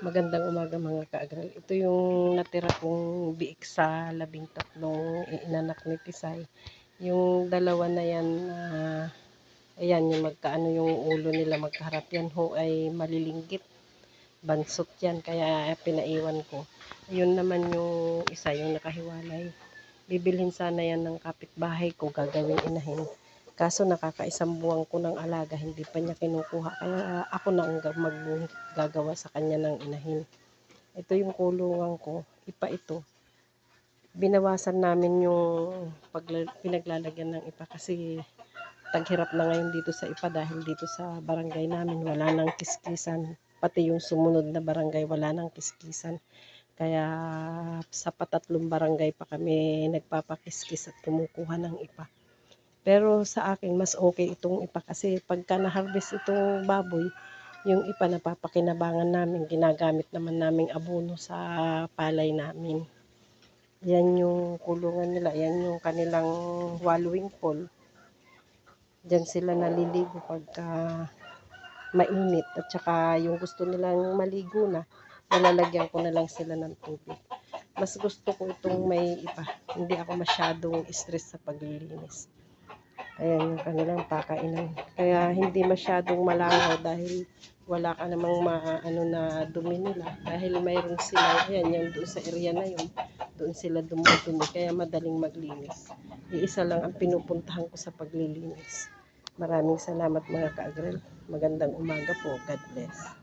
Magandang umaga mga kaagral. Ito yung natira kong biik sa labing tatlong inanak ni Tisay. Yung dalawa na yan, ah, ayan yung magkaano yung ulo nila magkaharap. Yan ho ay malilinggit. Bansot yan, kaya pinaiwan ko. Yun naman yung isa, yung nakahiwalay. Bibilhin sana yan ng kapitbahay ko, gagawin inahin. Kaso nakakaisang buwan ko ng alaga, hindi pa niya kinukuha. Kaya ako na ang ga- maggagawa sa kanya ng inahin. Ito yung kulungan ko, ipa ito. Binawasan namin yung pinaglalagyan ng ipa kasi taghirap na ngayon dito sa ipa dahil dito sa barangay namin wala nang kiskisan. Pati yung sumunod na barangay wala nang kiskisan. Kaya sa patatlong barangay pa kami nagpapakiskis at kumukuha ng ipa. Pero sa akin, mas okay itong ipa kasi pagka na-harvest itong baboy, yung ipa na papakinabangan namin, ginagamit naman naming abono sa palay namin. Yan yung kulungan nila, yan yung kanilang wallowing pool. Diyan sila naliligo pagka mainit at saka yung gusto nilang maligo na, nalalagyan ko na lang sila ng tubig. Mas gusto ko itong may ipa. Hindi ako masyadong stress sa paglilinis. Ayan yung kanilang pakainan. Kaya hindi masyadong malangaw dahil wala ka namang maano na dumi nila. Dahil mayroon sila, ayan yung doon sa area na yun, doon sila dumudumi. Kaya madaling maglinis. Iisa lang ang pinupuntahan ko sa paglilinis. Maraming salamat mga ka-agrel. Magandang umaga po. God bless.